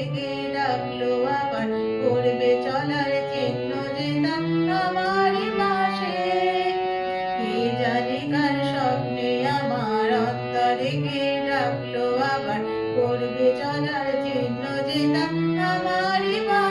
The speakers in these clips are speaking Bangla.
থেকে ডাকলো আবার, করবে চলার চিহ্ন জেতা আমার পাশে। কে জানি কার স্বপ্নে আমার অন্তরে কে ডাকলো আবার, করবে চলার চিহ্ন জেতা আমার পাশে।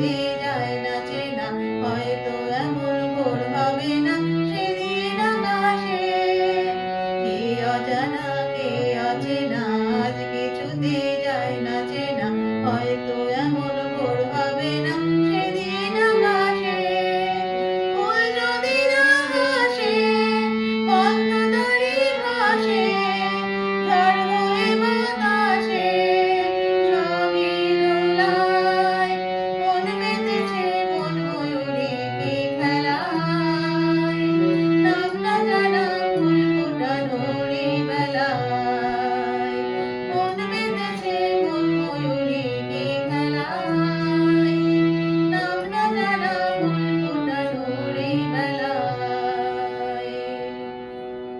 Amen.